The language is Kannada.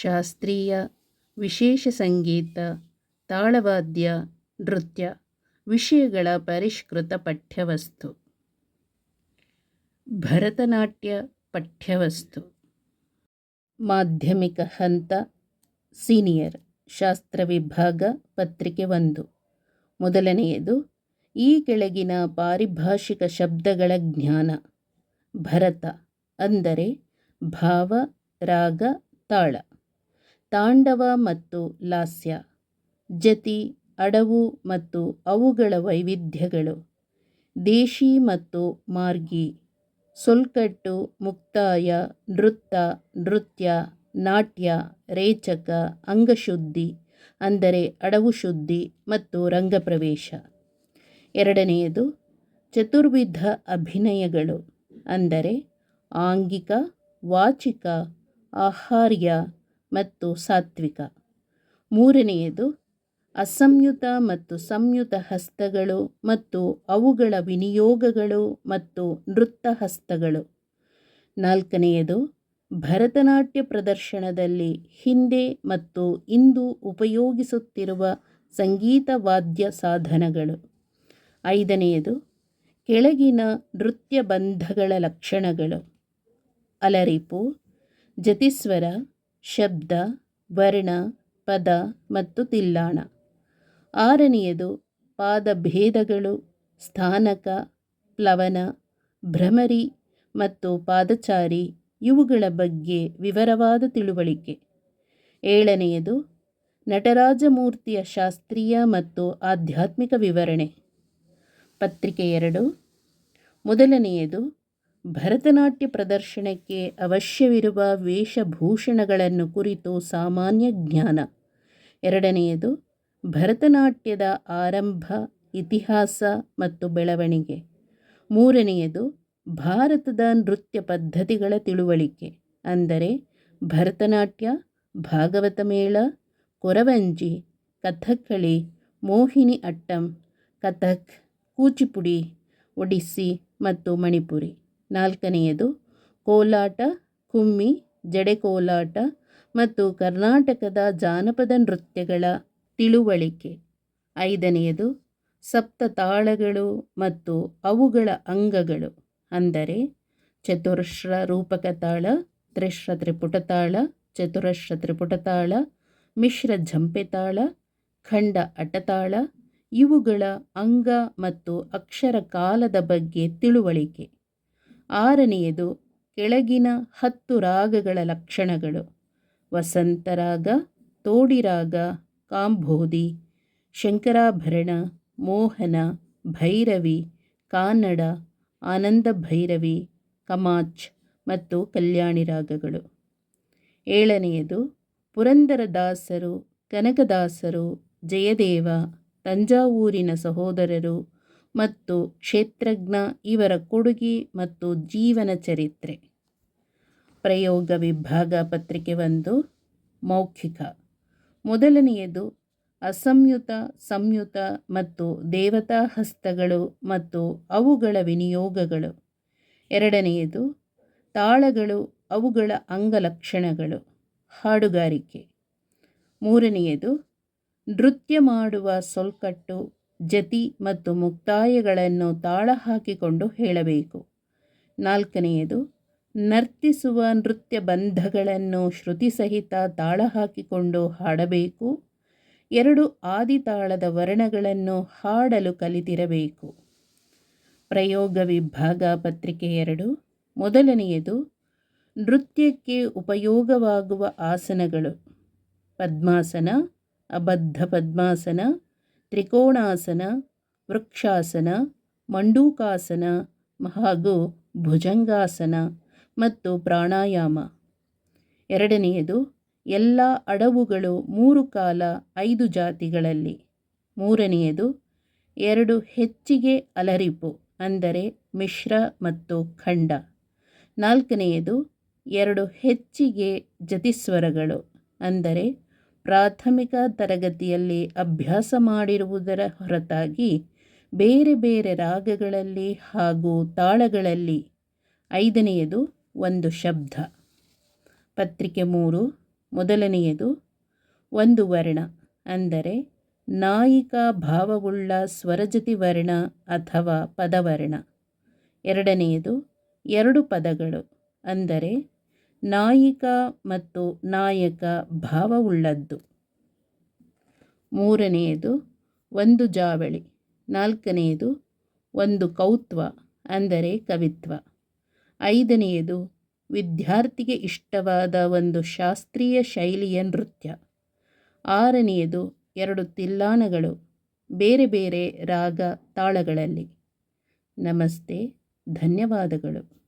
ಶಾಸ್ತ್ರೀಯ ವಿಶೇಷ ಸಂಗೀತ, ತಾಳವಾದ್ಯ, ನೃತ್ಯ ವಿಷಯಗಳ ಪರಿಷ್ಕೃತ ಪಠ್ಯವಸ್ತು. ಭರತನಾಟ್ಯ ಪಠ್ಯವಸ್ತು. ಮಾಧ್ಯಮಿಕ ಹಂತ, ಸೀನಿಯರ್, ಶಾಸ್ತ್ರ ವಿಭಾಗ, ಪತ್ರಿಕೆ ಒಂದು. ಮೊದಲನೆಯದು, ಈ ಕೆಳಗಿನ ಪಾರಿಭಾಷಿಕ ಶಬ್ದಗಳ ಜ್ಞಾನ. ಭರತ ಅಂದರೆ ಭಾವ, ರಾಗ, ತಾಳ. ತಾಂಡವ ಮತ್ತು ಲಾಸ್ಯ, ಜತಿ, ಅಡವು ಮತ್ತು ಅವುಗಳ ವೈವಿಧ್ಯಗಳು, ದೇಶಿ ಮತ್ತು ಮಾರ್ಗಿ, ಸೊಲ್ಕಟ್ಟು, ಮುಕ್ತಾಯ, ನೃತ್ತ, ನೃತ್ಯ, ನಾಟ್ಯ, ರೇಚಕ, ಅಂಗಶುದ್ಧಿ, ಅಂದರೆ ಅಡವು ಶುದ್ಧಿ ಮತ್ತು ರಂಗಪ್ರವೇಶ. ಎರಡನೆಯದು, ಚತುರ್ವಿಧ ಅಭಿನಯಗಳು, ಅಂದರೆ ಆಂಗಿಕ, ವಾಚಿಕ, ಆಹಾರ್ಯ ಮತ್ತು ಸಾತ್ವಿಕ. ಮೂರನೆಯದು, ಅಸಂಯುತ ಮತ್ತು ಸಂಯುತ ಹಸ್ತಗಳು ಮತ್ತು ಅವುಗಳ ವಿನಿಯೋಗಗಳು ಮತ್ತು ನೃತ್ತ ಹಸ್ತಗಳು. ನಾಲ್ಕನೆಯದು, ಭರತನಾಟ್ಯ ಪ್ರದರ್ಶನದಲ್ಲಿ ಹಿಂದೆ ಮತ್ತು ಇಂದು ಉಪಯೋಗಿಸುತ್ತಿರುವ ಸಂಗೀತ ವಾದ್ಯ ಸಾಧನಗಳು. ಐದನೆಯದು, ಕೆಳಗಿನ ನೃತ್ಯ ಬಂಧಗಳ ಲಕ್ಷಣಗಳು. ಅಲರಿಪು, ಜತಿಸ್ವರ ಶಬ್ದ, ವರ್ಣ, ಪದ ಮತ್ತು ತಿಲ್ಲಾಣ. ಆರನೆಯದು ಪಾದಭೇದಗಳು, ಸ್ಥಾನಕ, ಪ್ಲವನ, ಭ್ರಮರಿ ಮತ್ತು ಪಾದಚಾರಿ ಇವುಗಳ ಬಗ್ಗೆ ವಿವರವಾದ ತಿಳುವಳಿಕೆ. ಏಳನೆಯದು ನಟರಾಜಮೂರ್ತಿಯ ಶಾಸ್ತ್ರೀಯ ಮತ್ತು ಆಧ್ಯಾತ್ಮಿಕ ವಿವರಣೆ. ಪತ್ರಿಕೆ ಎರಡು. ಮೊದಲನೆಯದು ಭರತನಾಟ್ಯ ಪ್ರದರ್ಶನಕ್ಕೆ ಅವಶ್ಯವಿರುವ ವೇಷಭೂಷಣಗಳನ್ನು ಕುರಿತು ಸಾಮಾನ್ಯ ಜ್ಞಾನ. ಎರಡನೆಯದು, ಭರತನಾಟ್ಯದ ಆರಂಭ, ಇತಿಹಾಸ ಮತ್ತು ಬೆಳವಣಿಗೆ. ಮೂರನೆಯದು, ಭಾರತದ ನೃತ್ಯ ಪದ್ಧತಿಗಳ ತಿಳುವಳಿಕೆ. ಅಂದರೆ, ಭರತನಾಟ್ಯ, ಭಾಗವತ ಮೇಳ, ಕೊರವಂಜಿ, ಕಥಕ್ಕಳಿ, ಮೋಹಿನಿ ಅಟ್ಟಂ, ಕಥಕ್, ಕೂಚಿಪುಡಿ, ಒಡಿಸ್ಸಿ ಮತ್ತು ಮಣಿಪುರಿ. ನಾಲ್ಕನೆಯದು, ಕೋಲಾಟ, ಕುಮ್ಮಿ, ಜಡೆ ಕೋಲಾಟ ಮತ್ತು ಕರ್ನಾಟಕದ ಜಾನಪದ ನೃತ್ಯಗಳ ತಿಳುವಳಿಕೆ. ಐದನೆಯದು ಸಪ್ತ ತಾಳಗಳು ಮತ್ತು ಅವುಗಳ ಅಂಗಗಳು, ಅಂದರೆ ಚತುರಶ್ರ ರೂಪಕ ತಾಳ ತ್ರಿಶ್ರ ತ್ರಿಪುಟ ತಾಳ ಚತುರಶ್ರ ತ್ರಿಪುಟ ತಾಳ ಮಿಶ್ರ ಝಂಪೆ ತಾಳ ಖಂಡ ಅಟತಾಳ, ಇವುಗಳ ಅಂಗ ಮತ್ತು ಅಕ್ಷರ ಕಾಲದ ಬಗ್ಗೆ ತಿಳುವಳಿಕೆ. ಆರನೆಯದು ಕೆಳಗಿನ ಹತ್ತು ರಾಗಗಳ ಲಕ್ಷಣಗಳು. ವಸಂತರಾಗ, ತೋಡಿರಾಗ, ಕಾಂಬೋದಿ, ಶಂಕರಾಭರಣ, ಮೋಹನ, ಭೈರವಿ, ಕಾನಡ, ಆನಂದ ಭೈರವಿ, ಕಮಾಚ್ ಮತ್ತು ಕಲ್ಯಾಣಿ ರಾಗಗಳು. ಏಳನೆಯದು ಪುರಂದರದಾಸರು, ಕನಕದಾಸರು, ಜಯದೇವ, ತಂಜಾವೂರಿನ ಸಹೋದರರು ಮತ್ತು ಕ್ಷೇತ್ರಜ್ಞ ಇವರ ಕೊಡುಗೆ ಮತ್ತು ಜೀವನ ಚರಿತ್ರೆ. ಪ್ರಯೋಗ ವಿಭಾಗ ಪತ್ರಿಕೆ ಒಂದು, ಮೌಖಿಕ. ಮೊದಲನೆಯದು, ಅಸಂಯುತ, ಸಂಯುತ ಮತ್ತು ದೇವತಾ ಹಸ್ತಗಳು ಮತ್ತು ಅವುಗಳ ವಿನಿಯೋಗಗಳು. ಎರಡನೆಯದು, ತಾಳಗಳು, ಅವುಗಳ ಅಂಗಲಕ್ಷಣಗಳು, ಹಾಡುಗಾರಿಕೆ. ಮೂರನೆಯದು, ನೃತ್ಯ ಮಾಡುವ ಸೊಲ್ಕಟ್ಟು ಜತಿ ಮತ್ತು ಮುಕ್ತಾಯಗಳನ್ನು ತಾಳ ಹಾಕಿಕೊಂಡು ಹೇಳಬೇಕು. ನಾಲ್ಕನೆಯದು, ನರ್ತಿಸುವ ನೃತ್ಯ ಬಂಧಗಳನ್ನು ಶ್ರುತಿ ಸಹಿತ ತಾಳ ಹಾಕಿಕೊಂಡು ಹಾಡಬೇಕು. ಎರಡು ಆದಿತಾಳದ ವರ್ಣಗಳನ್ನು ಹಾಡಲು ಕಲಿತಿರಬೇಕು. ಪ್ರಯೋಗ ವಿಭಾಗ ಪತ್ರಿಕೆ ಎರಡು. ಮೊದಲನೆಯದು, ನೃತ್ಯಕ್ಕೆ ಉಪಯೋಗವಾಗುವ ಆಸನಗಳು. ಪದ್ಮಾಸನ, ಅಬದ್ಧ ಪದ್ಮಾಸನ ತ್ರಿಕೋಣಾಸನ, ವೃಕ್ಷಾಸನ, ಮಂಡೂಕಾಸನ ಹಾಗೂ ಭುಜಂಗಾಸನ ಮತ್ತು ಪ್ರಾಣಾಯಾಮ. ಎರಡನೆಯದು, ಎಲ್ಲ ಅಡವುಗಳು ಮೂರು ಕಾಲ ಐದು ಜಾತಿಗಳಲ್ಲಿ. ಮೂರನೆಯದು, ಎರಡು ಹೆಚ್ಚಿಗೆ ಅಲರಿಪು, ಅಂದರೆ ಮಿಶ್ರ ಮತ್ತು ಖಂಡ. ನಾಲ್ಕನೆಯದು, ಎರಡು ಹೆಚ್ಚಿಗೆ ಜತಿಸ್ವರಗಳು, ಅಂದರೆ ಪ್ರಾಥಮಿಕ ತರಗತಿಯಲ್ಲಿ ಅಭ್ಯಾಸ ಮಾಡಿರುವುದರ ಹೊರತಾಗಿ ಬೇರೆ ಬೇರೆ ರಾಗಗಳಲ್ಲಿ ಹಾಗೂ ತಾಳಗಳಲ್ಲಿ ಐದನೆಯದು ಒಂದು ಶಬ್ದ. ಪತ್ರಿಕೆ ಮೂರು, ಮೊದಲನೆಯದು ಒಂದು ವರ್ಣ, ಅಂದರೆ ನಾಯಿಕಾ ಭಾವವುಳ್ಳ ಸ್ವರಜತಿ ವರ್ಣ ಅಥವಾ ಪದವರ್ಣ. ಎರಡನೆಯದು ಎರಡು ಪದಗಳು, ಅಂದರೆ ನಾಯಿಕ ಮತ್ತು ನಾಯಕ ಭಾವವುಳ್ಳದ್ದು. ಮೂರನೆಯದು, ಒಂದು ಜಾವಳಿ. ನಾಲ್ಕನೆಯದು, ಒಂದು ಕೌತ್ವ, ಅಂದರೆ ಕವಿತ್ವ. ಐದನೆಯದು, ವಿದ್ಯಾರ್ಥಿಗೆ ಇಷ್ಟವಾದ ಒಂದು ಶಾಸ್ತ್ರೀಯ ಶೈಲಿಯ ನೃತ್ಯ. ಆರನೆಯದು, ಎರಡು ತಿಲ್ಲಾನಗಳು ಬೇರೆ ಬೇರೆ ರಾಗ ತಾಳಗಳಲ್ಲಿ. ನಮಸ್ತೆ, ಧನ್ಯವಾದಗಳು.